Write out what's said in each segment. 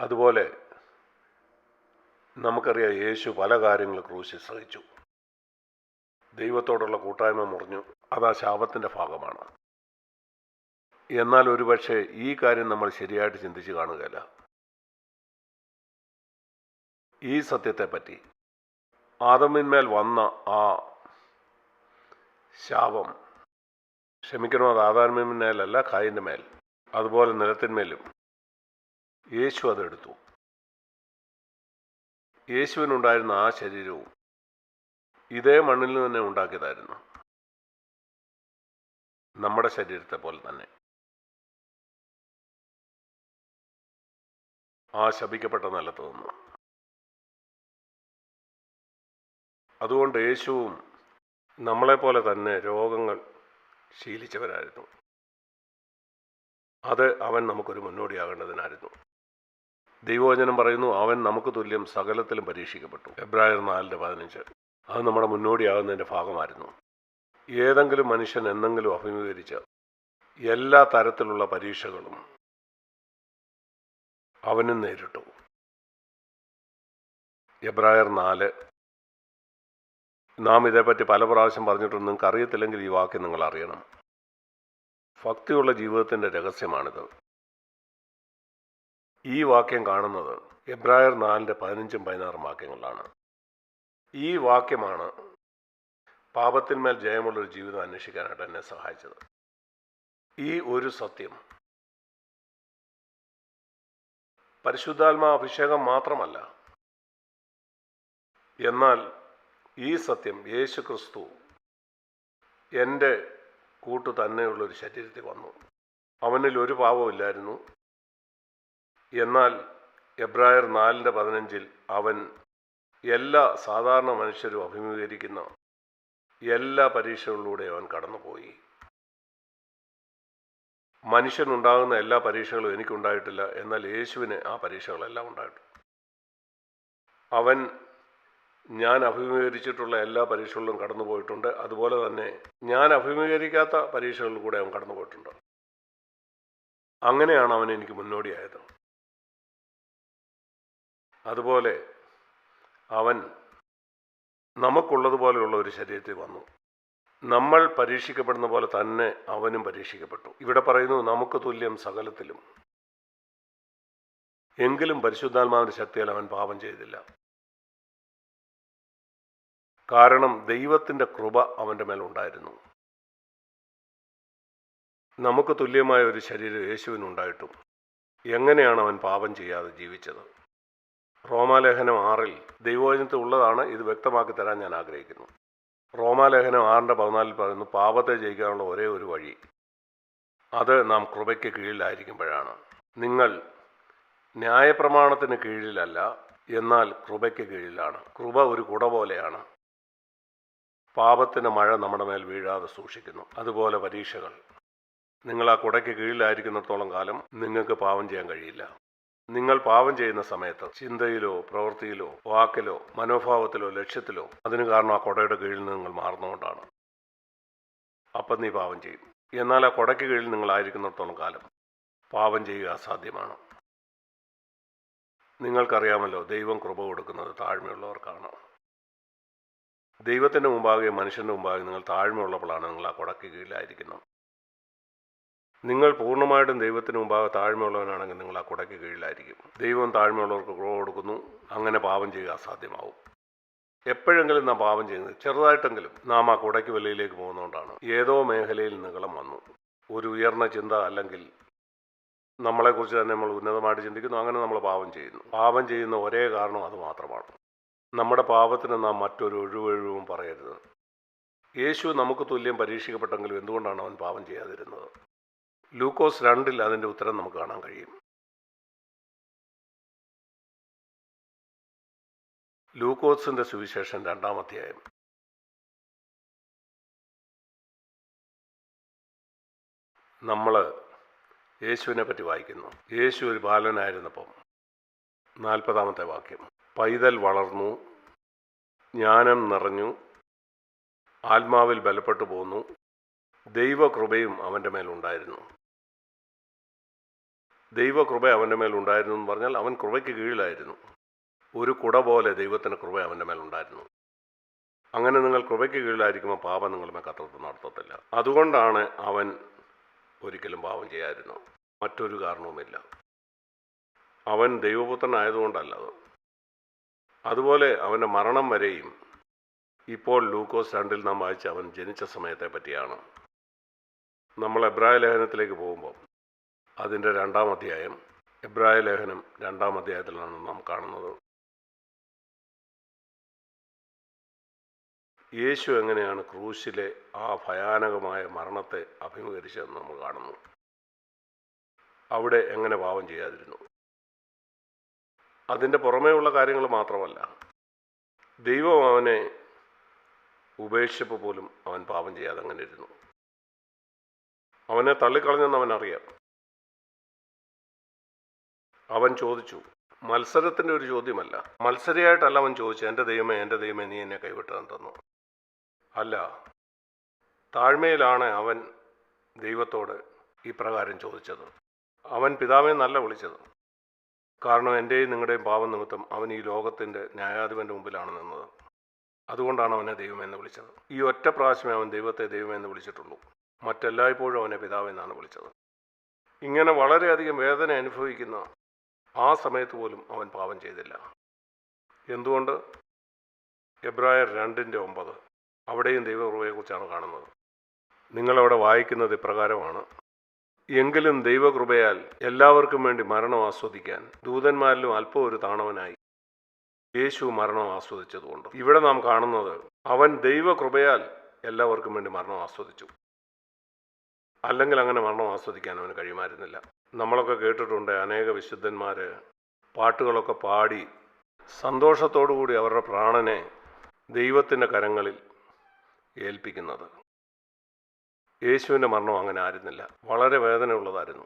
അതുപോലെ നമുക്കറിയാം യേശു പല കാര്യങ്ങൾ ക്രൂശിൽ സഹിച്ചു. ദൈവത്തോടുള്ള കൂട്ടായ്മ മുറിഞ്ഞു. അത് ആ ശാപത്തിന്റെ ഭാഗമാണ്. എന്നാൽ ഒരുപക്ഷെ ഈ കാര്യം നമ്മൾ ശരിയായിട്ട് ചിന്തിച്ച് കാണുകയില്ല. ഈ സത്യത്തെപ്പറ്റി ആദമിന്മേൽ വന്ന ആ ശാപം ക്ഷമിക്കണം? അത് ആദാമിന്മേലല്ല കായിന്റെ മേൽ അതുപോലെ നിലത്തിന്മേലും. യേശു അതെടുത്തു. യേശുവിനുണ്ടായിരുന്ന ആ ശരീരവും ഇതേ മണ്ണിൽ തന്നെ ഉണ്ടാക്കിയതായിരുന്നു. നമ്മുടെ ശരീരത്തെ പോലെ തന്നെ. ആ ശപിക്കപ്പെട്ട നിലത്ത് നിന്നു. അതുകൊണ്ട് യേശുവും നമ്മളെപ്പോലെ തന്നെ രോഗങ്ങൾ ശീലിച്ചവരായിരുന്നു. അത് അവൻ നമുക്കൊരു മുന്നോടിയാകേണ്ടതിനായിരുന്നു. ദൈവവചനം പറയുന്നു അവൻ നമുക്ക് തുല്യം സകലത്തിലും പരീക്ഷിക്കപ്പെട്ടു. എബ്രായർ നാലിന്റെ പതിനഞ്ച്. അത് നമ്മുടെ മുന്നോടിയാകുന്നതിന്റെ ഭാഗമായിരുന്നു. ഏതെങ്കിലും മനുഷ്യൻ എന്തെങ്കിലും അഭിമുഖീകരിച്ച എല്ലാ തരത്തിലുള്ള പരീക്ഷകളും അവനും നേരിട്ടു. എബ്രായർ നാല്. നാം ഇതേപ്പറ്റി പല പ്രാവശ്യം പറഞ്ഞിട്ടുണ്ട് നിങ്ങൾക്ക് അറിയത്തില്ലെങ്കിൽ ഈ വാക്യം നിങ്ങൾ അറിയണം. ഭക്തിയുള്ള ജീവിതത്തിന്റെ രഹസ്യമാണിത്. ഈ വാക്യം കാണുന്നത് എബ്രായർ നാലിന്റെ പതിനഞ്ചും പതിനാറും വാക്യങ്ങളിലാണ്. ഈ വാക്യമാണ് പാപത്തിന്മേൽ ജയമുള്ളൊരു ജീവിതം അന്വേഷിക്കാനായിട്ട് എന്നെ സഹായിച്ചത്. ഈ ഒരു സത്യം പരിശുദ്ധാത്മാ അഭിഷേകം മാത്രമല്ല. എന്നാൽ ഈ സത്യം യേശു ക്രിസ്തു എന്റെ കൂട്ടു തന്നെയുള്ളൊരു ശരീരത്തിൽ വന്നു. അവനിൽ ഒരു പാവമില്ലായിരുന്നു എന്നാൽ എബ്രായർ നാലിന്റെ പതിനഞ്ചിൽ അവൻ എല്ലാ സാധാരണ മനുഷ്യരും അഭിമുഖീകരിക്കുന്ന എല്ലാ പരീക്ഷകളിലൂടെ അവൻ കടന്നുപോയി. മനുഷ്യനുണ്ടാകുന്ന എല്ലാ പരീക്ഷകളും എനിക്കുണ്ടായിട്ടില്ല എന്നാൽ യേശുവിന് ആ പരീക്ഷകളെല്ലാം ഉണ്ടായിട്ടുണ്ട് അവൻ ഞാൻ അഭിമുഖീകരിച്ചിട്ടുള്ള എല്ലാ പരീക്ഷകളിലും കടന്നു പോയിട്ടുണ്ട് അതുപോലെ തന്നെ ഞാൻ അഭിമുഖീകരിക്കാത്ത പരീക്ഷകളിൽ കൂടെ അവൻ കടന്നു പോയിട്ടുണ്ട് അങ്ങനെയാണ് അവൻ എനിക്ക് മുന്നോടിയായത്. അതുപോലെ അവൻ നമുക്കുള്ളതുപോലെയുള്ള ഒരു ശരീരത്തിൽ വന്നു. നമ്മൾ പരീക്ഷിക്കപ്പെടുന്ന പോലെ തന്നെ അവനും പരീക്ഷിക്കപ്പെട്ടു. ഇവിടെ പറയുന്നു നമുക്ക് തുല്യം സകലത്തിലും. എങ്കിലും പരിശുദ്ധാത്മാവിന്റെ ശക്തിയാൽ അവൻ പാപം ചെയ്തില്ല. കാരണം ദൈവത്തിന്റെ കൃപ അവന്റെ മേലുണ്ടായിരുന്നു നമുക്ക് തുല്യമായ ഒരു ശരീരം യേശുവിനുണ്ടായിട്ടും എങ്ങനെയാണ് അവൻ പാപം ചെയ്യാതെ ജീവിച്ചത്? റോമാലേഖനം ആറിൽ ദൈവവചനത്തിൽ ഉള്ളതാണ് ഇത് വ്യക്തമാക്കി തരാൻ ഞാൻ ആഗ്രഹിക്കുന്നു. റോമാലേഖനം ആറിന്റെ പതിനാലിൽ പറയുന്നു പാപത്തെ ജയിക്കാനുള്ള ഒരേ ഒരു വഴി. അത് നാം കൃപയ്ക്ക് കീഴിലായിരിക്കുമ്പോഴാണ്. നിങ്ങൾ ന്യായപ്രമാണത്തിന് കീഴിലല്ല എന്നാൽ കൃപയ്ക്ക് കീഴിലാണ്. കൃപ ഒരു കുട പോലെയാണ്. പാപത്തിന് മഴ നമ്മുടെ മേൽ വീഴാതെ സൂക്ഷിക്കുന്നു. അതുപോലെ പരീക്ഷകൾ. നിങ്ങൾ ആ കുടയ്ക്ക് കീഴിലായിരിക്കുന്നിടത്തോളം കാലം നിങ്ങൾക്ക് പാവം ചെയ്യാൻ കഴിയില്ല. നിങ്ങൾ പാപം ചെയ്യുന്ന സമയത്ത് ചിന്തയിലോ പ്രവൃത്തിയിലോ വാക്കിലോ മനോഭാവത്തിലോ ലക്ഷ്യത്തിലോ അതിന് കാരണം ആ കൊടയുടെ കീഴിൽ നിങ്ങൾ മാറുന്നതുകൊണ്ടാണ്. അപ്പം നീ പാപം ചെയ്യും. എന്നാൽ ആ കൊടയ്ക്ക് കീഴിൽ നിങ്ങളായിരിക്കുന്നിടത്തോളം കാലം പാപം ചെയ്യുക അസാധ്യമാണ്. നിങ്ങൾക്കറിയാമല്ലോ ദൈവം കൃപ കൊടുക്കുന്നത് താഴ്മയുള്ളവർക്കാണ്. ദൈവത്തിന്റെ മുമ്പാകെ മനുഷ്യന്റെ മുമ്പാകെ നിങ്ങൾ താഴ്മയുള്ളപ്പോഴാണ് നിങ്ങൾ ആ കൊടയ്ക്ക് കീഴിലായിരിക്കുന്നത്. നിങ്ങൾ പൂർണമായിട്ടും ദൈവത്തിന് മുമ്പാകെ താഴ്മയുള്ളവനാണെങ്കിൽ നിങ്ങൾ ആ കുടയ്ക്ക് കീഴിലായിരിക്കും. ദൈവം താഴ്മയുള്ളവർക്ക് കുറവ് കൊടുക്കുന്നു. അങ്ങനെ പാപം ചെയ്യുക അസാധ്യമാവും. എപ്പോഴെങ്കിലും നാം പാപം ചെയ്യുന്നത് ചെറുതായിട്ടെങ്കിലും നാം ആ കുടയ്ക്ക് വെളിയിലേക്ക് പോകുന്നതുകൊണ്ടാണ്. ഏതോ മേഖലയിൽ നികളം വന്നു. ഒരു ഉയർന്ന ചിന്ത അല്ലെങ്കിൽ നമ്മളെക്കുറിച്ച് തന്നെ നമ്മൾ ഉന്നതമായിട്ട് ചിന്തിക്കുന്നു. അങ്ങനെ നമ്മൾ പാപം ചെയ്യുന്നു. പാപം ചെയ്യുന്ന ഒരേ കാരണം അത് മാത്രമാണ്. നമ്മുടെ പാപത്തിന് നാം മറ്റൊരു ഒഴിവൊഴിവും പറയരുത്. യേശു നമുക്ക് തുല്യം പരീക്ഷിക്കപ്പെട്ടെങ്കിലും എന്തുകൊണ്ടാണ് അവൻ പാപം ചെയ്യാതിരുന്നത്? ലൂക്കോസ് രണ്ടിൽ അതിന്റെ ഉത്തരം നമുക്ക് കാണാൻ കഴിയും. ലൂക്കോസിന്റെ സുവിശേഷം രണ്ടാം അധ്യായം. നമ്മൾ യേശുവിനെ പറ്റി വായിക്കുന്നു. യേശു ഒരു ബാലനായിരുന്നപ്പം. നാൽപ്പതാമത്തെ വാക്യം. പൈതൽ വളർന്നു ജ്ഞാനം നിറഞ്ഞു ആത്മാവിൽ ബലപ്പെട്ടു പോന്നു ദൈവകൃപയും അവന്റെ മേലുണ്ടായിരുന്നു. ദൈവകൃപ അവന്റെ മേലുണ്ടായിരുന്നു എന്ന് പറഞ്ഞാൽ അവൻ കൃപയ്ക്ക് കീഴിലായിരുന്നു. ഒരു കുട പോലെ ദൈവത്തിന് കൃപ അവന്റെ മേലുണ്ടായിരുന്നു അങ്ങനെ നിങ്ങൾ കൃപയ്ക്ക് കീഴിലായിരിക്കുമ്പോൾ പാപം നിങ്ങളുമേ കത്തത്ത് നടത്തത്തില്ല. അതുകൊണ്ടാണ് അവൻ ഒരിക്കലും പാപം ചെയ്യാതിരുന്നു മറ്റൊരു കാരണവുമില്ല. അവൻ ദൈവപുത്രനായതുകൊണ്ടല്ല അത്. അതുപോലെ അവന്റെ മരണം വരെയും ഇപ്പോൾ ലൂക്കോസ് രണ്ടിൽ നാം വായിച്ച അവൻ ജനിച്ച സമയത്തെ പറ്റിയാണ് നമ്മൾ എബ്രായ ലേഖനത്തിലേക്ക് പോകുമ്പോൾ അതിന്റെ രണ്ടാം അധ്യായം എബ്രായ ലേഖനം രണ്ടാം അധ്യായത്തിലാണ് നാം കാണുന്നത്. യേശു എങ്ങനെയാണ് ക്രൂശിലെ ആ ഭയാനകമായ മരണത്തെ അഭിമുഖീകരിച്ചതെന്ന് നമ്മൾ കാണുന്നു. അവിടെ എങ്ങനെ പാപം ചെയ്യാതിരുന്നു. അതിന്റെ പുറമേയുള്ള കാര്യങ്ങൾ മാത്രമല്ല ദൈവം അവനെ ഉപേക്ഷിച്ചപ്പോൾ പോലും അവൻ പാപം ചെയ്യാതെ അങ്ങനെ ഇരുന്നു. അവനെ തള്ളിക്കളഞ്ഞെന്ന് അവനറിയാം. അവൻ ചോദിച്ചു. മത്സരത്തിന്റെ ഒരു ചോദ്യമല്ല. മത്സരയായിട്ടല്ല അവൻ ചോദിച്ചു എന്റെ ദൈവമേ എന്റെ ദൈവമേ നീ എന്നെ കൈവിട്ടതെന്ന് തന്നു. അല്ല താഴ്മയിലാണ് അവൻ ദൈവത്തോട് ഇപ്രകാരം ചോദിച്ചത്. അവൻ പിതാവെ നല്ല വിളിച്ചത്. കാരണം എന്റെയും നിങ്ങളുടെയും പാവം നിമിത്തം അവൻ ഈ ലോകത്തിന്റെ ന്യായാധിപന്റെ മുമ്പിലാണ് നിന്നത്. അതുകൊണ്ടാണ് അവനെ ദൈവമെന്ന് വിളിച്ചത്. ഈ ഒറ്റ പ്രാവശ്യമേ അവൻ ദൈവത്തെ ദൈവമെന്ന് വിളിച്ചിട്ടുള്ളൂ. മറ്റെല്ലായ്പ്പോഴും അവനെ പിതാവെന്നാണ് വിളിച്ചത്. ഇങ്ങനെ വളരെയധികം വേദന അനുഭവിക്കുന്ന ആ സമയത്ത് പോലും അവൻ പാപം ചെയ്തില്ല. എന്തുകൊണ്ട്? എബ്രായർ രണ്ടിന്റെ ഒമ്പത്. അവിടെയും ദൈവകൃപയെക്കുറിച്ചാണ് കാണുന്നത്. നിങ്ങളവിടെ വായിക്കുന്നത് ഇപ്രകാരമാണ്. എങ്കിലും ദൈവകൃപയാൽ എല്ലാവർക്കും വേണ്ടി മരണം ആസ്വദിക്കാൻ ദൂതന്മാരിലും അല്പം ഒരു താണവനായി യേശു മരണം ആസ്വദിച്ചതുകൊണ്ട്. ഇവിടെ നാം കാണുന്നത് അവൻ ദൈവകൃപയാൽ എല്ലാവർക്കും വേണ്ടി മരണം ആസ്വദിച്ചു. അല്ലെങ്കിൽ അങ്ങനെ മരണം ആസ്വദിക്കാൻ അവന് കഴിയുമായിരുന്നില്ല. നമ്മളൊക്കെ കേട്ടിട്ടുണ്ട് അനേക വിശുദ്ധന്മാർ പാട്ടുകളൊക്കെ പാടി കൂടി അവരുടെ പ്രാണനെ ദൈവത്തിന്റെ കരങ്ങളിൽ ഏൽപ്പിക്കുന്നത്. യേശുവിന്റെ മരണം അങ്ങനെ ആയിരുന്നില്ല. വളരെ വേദനയുള്ളതായിരുന്നു.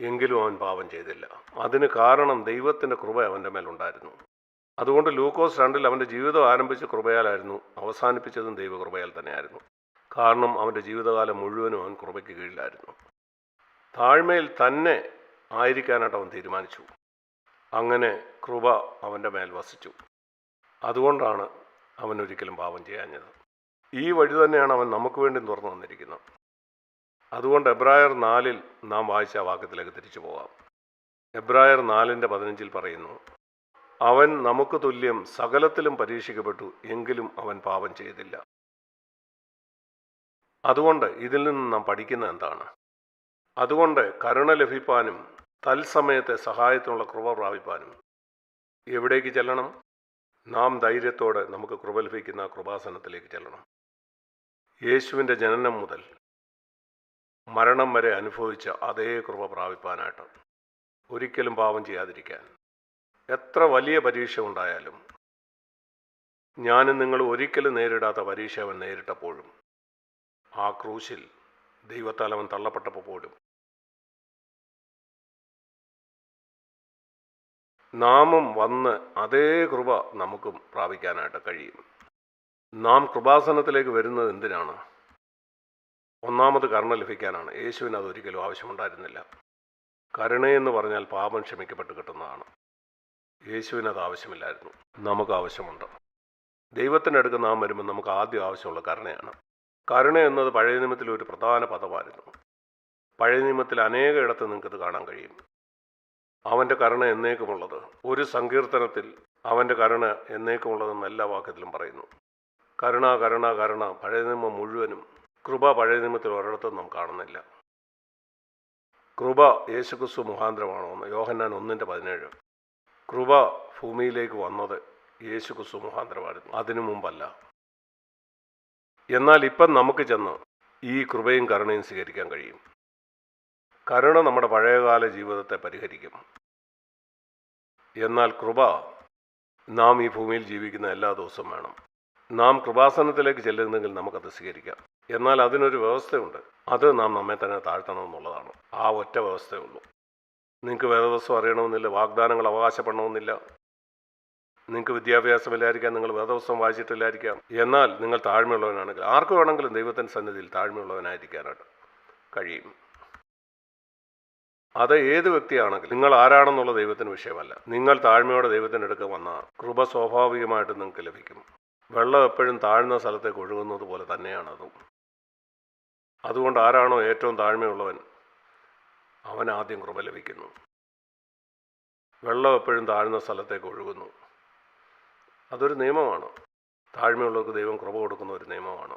എങ്കിലും അവൻ പാപം ചെയ്തില്ല. അതിന് കാരണം ദൈവത്തിന്റെ കൃപ അവന്റെ മേലുണ്ടായിരുന്നു. അതുകൊണ്ട് ലൂക്കോസ് രണ്ടിൽ അവന്റെ ജീവിതം ആരംഭിച്ച കൃപയാലായിരുന്നു അവസാനിപ്പിച്ചതും ദൈവകൃപയാൽ തന്നെയായിരുന്നു. കാരണം അവന്റെ ജീവിതകാലം മുഴുവനും അവൻ കൃപയ്ക്ക് കീഴിലായിരുന്നു. താഴ്മയിൽ തന്നെ ആയിരിക്കാനായിട്ട് അവൻ തീരുമാനിച്ചു. അങ്ങനെ കൃപ അവന്റെ മേൽ വസിച്ചു. അതുകൊണ്ടാണ് അവൻ ഒരിക്കലും പാപം ചെയ്യാഞ്ഞത്. ഈ വഴി തന്നെയാണ് അവൻ നമുക്ക് വേണ്ടി തുറന്നു വന്നിരിക്കുന്നത് അതുകൊണ്ട് എബ്രായർ നാലിൽ നാം വായിച്ച വാക്യത്തിലേക്ക് തിരിച്ചു പോകാം എബ്രായർ നാലിന്റെ പതിനഞ്ചിൽ പറയുന്നു അവൻ നമുക്ക് തുല്യം സകലത്തിലും പരീക്ഷിക്കപ്പെട്ടു എങ്കിലും അവൻ പാപം ചെയ്തില്ല. അതുകൊണ്ട് ഇതിൽ നിന്ന് നാം പഠിക്കുന്ന എന്താണ്? അതുകൊണ്ട് കരുണ ലഭിപ്പാനും തത്സമയത്തെ സഹായത്തിനുള്ള കൃപ പ്രാപിപ്പാനും എവിടേക്ക് ചെല്ലണം? നാം ധൈര്യത്തോടെ നമുക്ക് കൃപ ലഭിക്കുന്ന കൃപാസനത്തിലേക്ക് ചെല്ലണം. യേശുവിന്റെ ജനനം മുതൽ മരണം വരെ അനുഭവിച്ച അതേ കൃപ പ്രാപിപ്പാനായിട്ട് ഒരിക്കലും പാപം ചെയ്യാതിരിക്കാൻ എത്ര വലിയ പരീക്ഷ ഉണ്ടായാലും ഞാനും നിങ്ങൾ ഒരിക്കലും നേരിടാത്ത പരീക്ഷ അവൻ നേരിട്ടപ്പോഴും ആ ക്രൂശിൽ ദൈവത്താൽ അവൻ തള്ളപ്പെട്ടപ്പോൾ പോലും. നാമം വന്ന് അതേ കൃപ നമുക്കും പ്രാപിക്കാനായിട്ട് കഴിയും. നാം കൃപാസനത്തിലേക്ക് വരുന്നത് എന്തിനാണ്? ഒന്നാമത് കരുണ ലഭിക്കാനാണ്. യേശുവിന് അതൊരിക്കലും ആവശ്യമുണ്ടായിരുന്നില്ല. കരുണയെന്ന് പറഞ്ഞാൽ പാപം ക്ഷമിക്കപ്പെട്ട് കിട്ടുന്നതാണ്. യേശുവിന് അത് ആവശ്യമില്ലായിരുന്നു. നമുക്ക് ആവശ്യമുണ്ട്. ദൈവത്തിന്റെ അടുക്ക് നാം വരുമ്പോൾ നമുക്ക് ആദ്യം ആവശ്യമുള്ള കരുണയാണ്. കരുണ എന്നത് പഴയ നിയമത്തിലെ ഒരു പ്രധാന പദമായിരുന്നു. പഴയ നിയമത്തിൽ അനേക ഇടത്ത് നിങ്ങൾക്കത് കാണാൻ കഴിയും. അവന്റെ കരുണ എന്നേക്കുമുള്ളത് ഒരു സങ്കീർത്തനത്തിൽ അവന്റെ കരുണ എന്നേക്കുമുള്ളതെന്ന് എല്ലാ വാക്യത്തിലും പറയുന്നു. കരുണ കരുണ കരുണ പഴയ നിയമം മുഴുവനും കൃപ പഴയ നിയമത്തിൽ ഒരിടത്തും നാം കാണുന്നില്ല. കൃപ യേശുക്രിസ്തു മുഖാന്തരമാണോ എന്ന് യോഹന്നാൻ ഒന്നിന്റെ പതിനേഴ്. കൃപ ഭൂമിയിലേക്ക് വന്നത് യേശുക്രിസ്തു മുഖാന്തരമായിരുന്നു. അതിനു മുമ്പല്ല. എന്നാൽ ഇപ്പം നമുക്ക് ചെന്ന് ഈ കൃപയും കരുണയും സ്വീകരിക്കാൻ കഴിയും. കരുണ നമ്മുടെ പഴയകാല ജീവിതത്തെ പരിഹരിക്കും. എന്നാൽ കൃപ നാം ഈ ഭൂമിയിൽ ജീവിക്കുന്ന എല്ലാ ദിവസവും വേണം. നാം കൃപാസനത്തിലേക്ക് ചെല്ലുന്നെങ്കിൽ നമുക്കത് സ്വീകരിക്കാം. എന്നാൽ അതിനൊരു വ്യവസ്ഥയുണ്ട്. അത് നാം നമ്മെ തന്നെ താഴ്ത്തണമെന്നുള്ളതാണ് ആ ഒറ്റ വ്യവസ്ഥയുള്ളൂ നിങ്ങൾക്ക് വേദവസ്തു അറിയണമെന്നില്ല വാഗ്ദാനങ്ങൾ അവകാശപ്പെടണമെന്നില്ല. നിങ്ങൾക്ക് വിദ്യാഭ്യാസമില്ലായിരിക്കാം നിങ്ങൾ വേദവസ്തം വായിച്ചിട്ടില്ലായിരിക്കാം. എന്നാൽ നിങ്ങൾ താഴ്മയുള്ളവനാണെങ്കിൽ ആർക്ക് വേണമെങ്കിലും ദൈവത്തിന്റെ സന്നിധിയിൽ താഴ്മയുള്ളവനായിരിക്കാനായിട്ട് കഴിയും. അത് ഏത് വ്യക്തിയാണെങ്കിലും നിങ്ങൾ ആരാണെന്നുള്ള ദൈവത്തിന് വിഷയമല്ല. നിങ്ങൾ താഴ്മയോടെ ദൈവത്തിന്റെ അടുക്ക വന്നാൽ കൃപ സ്വാഭാവികമായിട്ട് നിങ്ങൾക്ക് ലഭിക്കും. വെള്ളം എപ്പോഴും താഴ്ന്ന സ്ഥലത്തേക്ക് ഒഴുകുന്നത് പോലെ തന്നെയാണ് തന്നെയാണതും അതുകൊണ്ട് ആരാണോ ഏറ്റവും താഴ്മയുള്ളവൻ അവൻ ആദ്യം കൃപ ലഭിക്കുന്നു. വെള്ളം എപ്പോഴും താഴ്ന്ന സ്ഥലത്തേക്ക് ഒഴുകുന്നു. അതൊരു നിയമമാണ്. താഴ്മയുള്ളവർക്ക് ദൈവം കൃപ കൊടുക്കുന്ന ഒരു നിയമമാണ്.